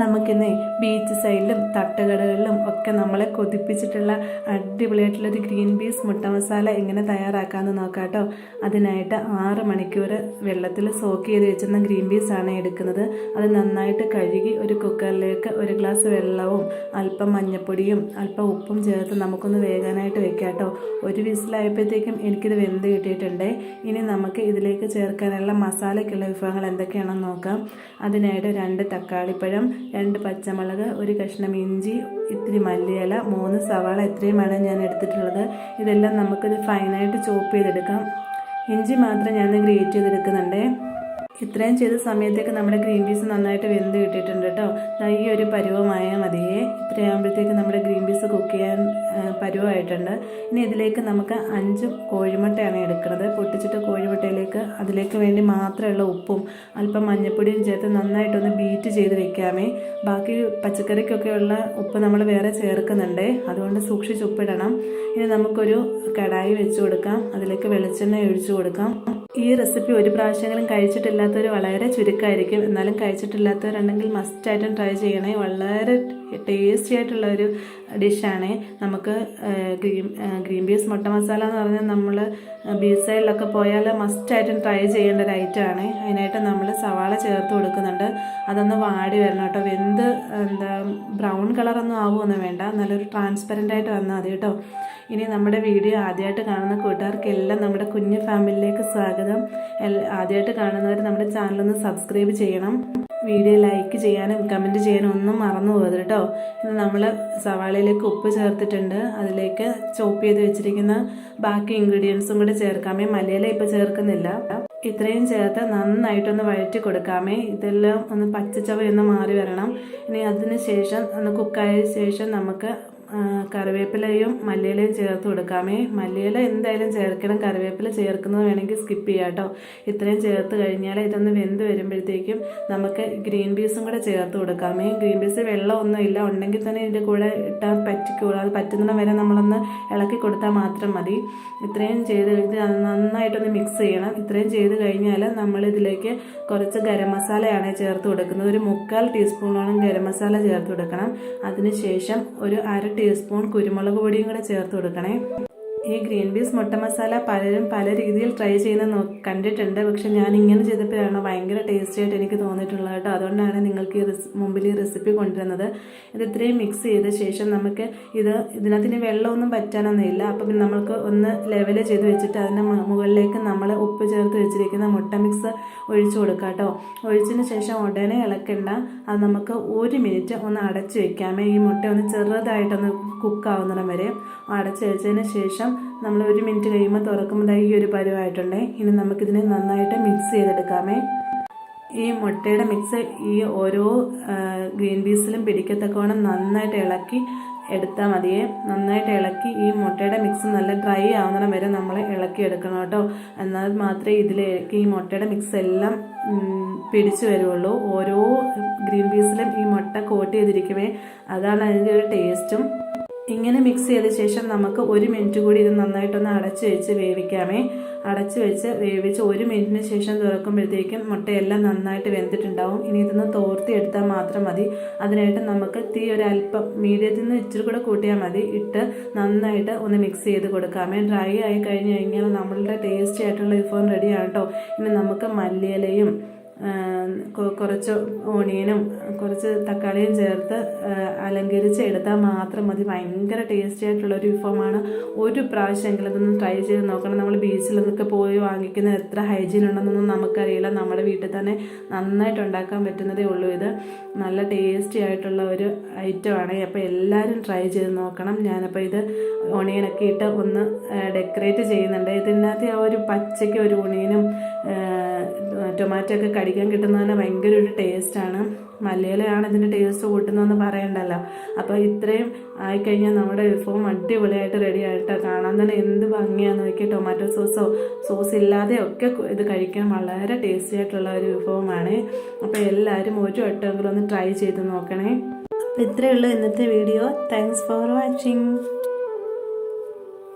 നമുക്കിന്ന് ബീച്ച് സൈഡിലും തട്ടുകടകളിലും ഒക്കെ നമ്മളെ കൊതിപ്പിച്ചിട്ടുള്ള അടിപൊളിയായിട്ടുള്ളൊരു ഗ്രീൻ പീസ് മുട്ട മസാല എങ്ങനെ തയ്യാറാക്കാമെന്ന് നോക്കാം കേട്ടോ അതിനായിട്ട് ആറ് മണിക്കൂർ വെള്ളത്തിൽ സോക്ക് ചെയ്ത് വെച്ചിരുന്ന ഗ്രീൻ പീസ് ആണ് എടുക്കുന്നത്. അത് നന്നായിട്ട് കഴുകി ഒരു കുക്കറിലേക്ക് ഒരു ഗ്ലാസ് വെള്ളവും അല്പം മഞ്ഞൾപ്പൊടിയും അല്പം ഉപ്പും ചേർത്ത് നമുക്കൊന്ന് വേകാനായിട്ട് വെക്കാം കേട്ടോ ഒരു വിസിലായപ്പോഴത്തേക്കും എനിക്കിത് വെന്ത് കിട്ടിയിട്ടുണ്ട്. ഇനി നമുക്ക് ഇതിലേക്ക് ചേർക്കാനുള്ള മസാലയ്ക്കുള്ള വിഭവങ്ങൾ എന്തൊക്കെയാണെന്ന് നോക്കാം. അതിനായിട്ട് രണ്ട് തക്കാളിപ്പഴം രണ്ട് പച്ചമുളക് ഒരു കഷ്ണം ഇഞ്ചി ഇത്തിരി മല്ലിയില മൂന്ന് സവാള ഇത്രയുമാണ് ഞാൻ എടുത്തിട്ടുള്ളത്. ഇതെല്ലാം നമുക്കിത് ഫൈനായിട്ട് ചോപ്പ് ചെയ്തെടുക്കാം. ഇഞ്ചി മാത്രം ഞാൻ ഗ്രേറ്റ് ചെയ്തെടുക്കുന്നുണ്ട്. ഇത്രയും ചെയ്ത സമയത്തേക്ക് നമ്മുടെ ഗ്രീൻ പീസ് നന്നായിട്ട് വെന്ത് കിട്ടിയിട്ടുണ്ട് കേട്ടോ. ഈ ഒരു പരുവമായാൽ മതിയേ ഇത്രയാകുമ്പോഴത്തേക്ക് നമ്മുടെ ഗ്രീൻ പീസ് കുക്ക് ചെയ്യാൻ പരുവമായിട്ടുണ്ട്. ഇനി ഇതിലേക്ക് നമുക്ക് അഞ്ച് കോഴിമുട്ടയാണ് എടുക്കുന്നത്. പൊട്ടിച്ചിട്ട് കോഴിമുട്ടയിലേക്ക് അതിലേക്ക് വേണ്ടി മാത്രമുള്ള ഉപ്പും അല്പം മഞ്ഞൾപ്പൊടിയും ചേർത്ത് നന്നായിട്ടൊന്ന് ബീറ്റ് ചെയ്ത് വെക്കാമേ. ബാക്കി പച്ചക്കറിക്കൊക്കെയുള്ള ഉപ്പ് നമ്മൾ വേറെ ചേർക്കുന്നുണ്ട്. അതുകൊണ്ട് സൂക്ഷിച്ച് ഉപ്പിടണം. ഇനി നമുക്കൊരു കടായി വെച്ച് കൊടുക്കാം. അതിലേക്ക് വെളിച്ചെണ്ണ ഒഴിച്ചു കൊടുക്കാം. ഈ റെസിപ്പി ഒരു പ്രാവശ്യമെങ്കിലും കഴിച്ചിട്ടില്ലാത്തവർ വളരെ ചുരുക്കമായിരിക്കും എന്നാലും കഴിച്ചിട്ടില്ലാത്തവരുണ്ടെങ്കിൽ മസ്റ്റായിട്ടും ട്രൈ ചെയ്യണേ. വളരെ ടേസ്റ്റി ആയിട്ടുള്ള ഒരു ഡിഷാണ്. നമുക്ക് ഗ്രീൻ ഗ്രീൻ പീസ് മുട്ട മസാല എന്ന് പറഞ്ഞാൽ നമ്മൾ ബീച്ച് സൈഡിലൊക്കെ പോയാൽ മസ്റ്റായിട്ടും ട്രൈ ചെയ്യേണ്ട ഒരു ഐറ്റമാണ് അതിനായിട്ട് നമ്മൾ സവാള ചേർത്ത് കൊടുക്കുന്നുണ്ട്. അതൊന്ന് വാടി വരണം കേട്ടോ. വെന്ത് എന്താ ബ്രൗൺ കളറൊന്നും ആവുമൊന്നും വേണ്ട. നല്ലൊരു ട്രാൻസ്പെറന്റ് ആയിട്ട് വന്നാൽ മതി കേട്ടോ. ഇനി നമ്മുടെ വീഡിയോ ആദ്യമായിട്ട് കാണുന്ന കൂട്ടുകാർക്കെല്ലാം നമ്മുടെ കുഞ്ഞു ഫാമിലിയിലേക്ക് സ്വാഗതം. ആദ്യമായിട്ട് കാണുന്നവർ നമ്മുടെ ചാനലൊന്ന് സബ്സ്ക്രൈബ് ചെയ്യണം. വീഡിയോ ലൈക്ക് ചെയ്യാനും കമന്റ് ചെയ്യാനും ഒന്നും മറന്നു പോകരുത് കേട്ടോ. ഇന്ന് നമ്മൾ സവാളയിലേക്ക് ഉപ്പ് ചേർത്തിട്ടുണ്ട്. അതിലേക്ക് ചോപ്പ് ചെയ്ത് വെച്ചിരിക്കുന്ന ബാക്കി ഇൻഗ്രീഡിയൻസും കൂടെ ചേർക്കാമേ. മലയില ഇപ്പോൾ ചേർക്കുന്നില്ല. ഇത്രയും ചേർത്ത് നന്നായിട്ടൊന്ന് വഴറ്റി കൊടുക്കാമേ. ഇതെല്ലാം ഒന്ന് പച്ചച്ചവയൊന്ന് മാറി വരണം. ഇനി അതിന് ശേഷം ഒന്ന് കുക്കായ ശേഷം നമുക്ക് കറിവേപ്പിലയും മല്ലിയിലയും ചേർത്ത് കൊടുക്കാമേ. മല്ലിയില എന്തായാലും ചേർക്കണം. കറിവേപ്പില ചേർക്കുന്നത് വേണമെങ്കിൽ സ്കിപ്പ് ചെയ്യാം കേട്ടോ ഇത്രയും ചേർത്ത് കഴിഞ്ഞാൽ ഇതൊന്ന് വെന്ത് വരുമ്പോഴത്തേക്കും നമുക്ക് ഗ്രീൻ പീസും കൂടെ ചേർത്ത് കൊടുക്കാമേ. ഗ്രീൻ പീസ് വെള്ളമൊന്നുമില്ല ഉണ്ടെങ്കിൽ തന്നെ ഇതിന്റെ കൂടെ ഇട്ടാൽ പറ്റിക്കോളൂ അത് പറ്റുന്നിടം വരെ നമ്മളൊന്ന് ഇളക്കി കൊടുത്താൽ മാത്രം മതി. ഇത്രയും ചെയ്ത് കഴിഞ്ഞാൽ നന്നായിട്ടൊന്ന് മിക്സ് ചെയ്യണം. ഇത്രയും ചെയ്ത് കഴിഞ്ഞാൽ നമ്മളിതിലേക്ക് കുറച്ച് ഗരം മസാലയാണ് ചേർത്ത് കൊടുക്കുന്നത്. ഒരു മുക്കാൽ ടീസ്പൂണോളം ഗരം മസാല ചേർത്ത് കൊടുക്കണം. അതിനുശേഷം ഒരു അര ടീസ്പൂൺ കുരുമുളക് പൊടിയും കൂടെ ചേർത്ത് കൊടുക്കണേ. ഈ ഗ്രീൻ പീസ് മുട്ട മസാല പലരും പല രീതിയിൽ ട്രൈ ചെയ്യുന്ന കണ്ടിട്ടുണ്ട്. പക്ഷെ ഞാൻ ഇങ്ങനെ ചെയ്തപ്പോഴാണ് ഭയങ്കര ടേസ്റ്റി ആയിട്ട് എനിക്ക് തോന്നിയിട്ടുള്ളത് കേട്ടോ. അതുകൊണ്ടാണ് നിങ്ങൾക്ക് ഈ മുമ്പിൽ ഈ റെസിപ്പി കൊണ്ടുവരുന്നത്. ഇത് ഇത്രയും മിക്സ് ചെയ്ത ശേഷം നമുക്ക് ഇത് ഇതിനകത്തിന് വെള്ളമൊന്നും പറ്റാനൊന്നുമില്ല. അപ്പം നമുക്ക് ഒന്ന് ലെവൽ ചെയ്ത് വെച്ചിട്ട് അതിന്റെ മുകളിലേക്ക് നമ്മൾ ഉപ്പ് ചേർത്ത് വെച്ചിരിക്കുന്ന മുട്ട മിക്സ് ഒഴിച്ചു കൊടുക്കുക കേട്ടോ. ഒഴിച്ചതിന് ശേഷം ഉടനെ ഇളക്കണ്ട. അത് നമുക്ക് ഒരു മിനിറ്റ് ഒന്ന് അടച്ചു വെക്കാമേ. ഈ മുട്ട ഒന്ന് ചെറുതായിട്ടൊന്ന് കുക്കാവുന്നിടം വരെ. അടച്ചു വെച്ചതിന് ശേഷം നമ്മൾ ഒരു മിനിറ്റ് കഴിയുമ്പോൾ തുറക്കുമ്പോൾ ഈ ഒരു പരുവായിട്ടുണ്ടേ. ഇനി നമുക്കിതിനെ നന്നായിട്ട് മിക്സ് ചെയ്തെടുക്കാമേ. ഈ മുട്ടയുടെ മിക്സ് ഈ ഓരോ ഗ്രീൻ പീസിലും പിടിക്കത്തക്കവണ്ണം നന്നായിട്ട് ഇളക്കി എടുത്താൽ മതിയേ. നന്നായിട്ട് ഇളക്കി ഈ മുട്ടയുടെ മിക്സ് നല്ല ഡ്രൈ ആവുന്നിടം വരെ നമ്മൾ ഇളക്കി എടുക്കണം കേട്ടോ. എന്നാൽ മാത്രമേ ഇതിലേക്ക് ഈ മുട്ടയുടെ മിക്സ് എല്ലാം പിടിച്ചു വരുള്ളൂ. ഓരോ ഗ്രീൻ പീസിലും ഈ മുട്ട കോട്ട് ചെയ്തിരിക്കുമേ. അതാണ് അതിന്റെ ഒരു ടേസ്റ്റും ഇങ്ങനെ മിക്സ് ചെയ്ത ശേഷം നമുക്ക് ഒരു മിനിറ്റ് കൂടി ഇത് നന്നായിട്ടൊന്ന് അടച്ച് വെച്ച് വേവിക്കാമേ. അടച്ച് വെച്ച് വേവിച്ച് ഒരു മിനിറ്റിന് ശേഷം തുറക്കുമ്പോഴത്തേക്കും മുട്ടയെല്ലാം നന്നായിട്ട് വെന്തിട്ടുണ്ടാവും. ഇനി ഇതൊന്ന് തോർത്തി എടുത്താൽ മാത്രം മതി. അതിനായിട്ട് നമുക്ക് തീ ഒരു അല്പം മീഡിയത്തിൽ നിന്ന് ഇച്ചിരി കൂടെ കൂട്ടിയാൽ മതി. ഇട്ട് നന്നായിട്ട് ഒന്ന് മിക്സ് ചെയ്ത് കൊടുക്കാമേ. ഡ്രൈ ആയി കഴിഞ്ഞ് കഴിഞ്ഞാൽ നമ്മളുടെ ടേസ്റ്റി ആയിട്ടുള്ള വിഭവം റെഡിയാണ് കേട്ടോ ഇനി നമുക്ക് മല്ലിയിലയും കുറച്ച് ഓണിയനും കുറച്ച് തക്കാളിയും ചേർത്ത് അലങ്കരിച്ച് എടുത്താൽ മാത്രം മതി. ഭയങ്കര ടേസ്റ്റി ആയിട്ടുള്ള ഒരു വിഭവമാണ്. ഒരു പ്രാവശ്യമെങ്കിലും ഇതൊന്ന് ട്രൈ ചെയ്ത് നോക്കണം. നമ്മൾ ബീച്ചിലൊക്കെ പോയി വാങ്ങിക്കുന്ന എത്ര ഹൈജീൻ ഉണ്ടെന്നൊന്നും നമുക്കറിയില്ല. നമ്മുടെ വീട്ടിൽ തന്നെ നന്നായിട്ട് ഉണ്ടാക്കാൻ പറ്റുന്നതേ ഉള്ളൂ ഇത്. നല്ല ടേസ്റ്റി ആയിട്ടുള്ള ഒരു ഐറ്റമാണ് അപ്പോൾ എല്ലാവരും ട്രൈ ചെയ്ത് നോക്കണം. ഞാനപ്പോൾ ഇത് ഓണിയനൊക്കെ ഇട്ട് ഒന്ന് ഡെക്കറേറ്റ് ചെയ്യുന്നുണ്ട്. ഇതിനകത്ത് ആ ഒരു പച്ചയ്ക്ക് ഒരു ഓണിയനും ടൊമാറ്റോ ഒക്കെ കടിക്കാൻ തന്നെ ഭയങ്കര ഒരു ടേസ്റ്റാണ് മലയാളയാണ് ഇതിന്റെ ടേസ്റ്റ് കൂട്ടുന്നതെന്ന് പറയണ്ടല്ലോ. അപ്പോൾ ഇത്രയും ആയിക്കഴിഞ്ഞാൽ നമ്മുടെ വിഭവം അടിപൊളിയായിട്ട് റെഡി ആയിട്ട്? കാണാൻ തന്നെ എന്ത് ഭംഗിയാന്ന് നോക്കി ടൊമാറ്റോ സോസോ സോസ് ഇല്ലാതെ ഒക്കെ ഇത് കഴിക്കാൻ വളരെ ടേസ്റ്റി ആയിട്ടുള്ള ഒരു വിഭവമാണ് അപ്പോൾ എല്ലാവരും ഒരു വട്ടമെങ്കിലും ഒന്ന് ട്രൈ ചെയ്ത് നോക്കണേ. അപ്പോൾ ഇത്രയേ ഉള്ളൂ ഇന്നത്തെ വീഡിയോ താങ്ക്സ് ഫോർ വാച്ചിങ്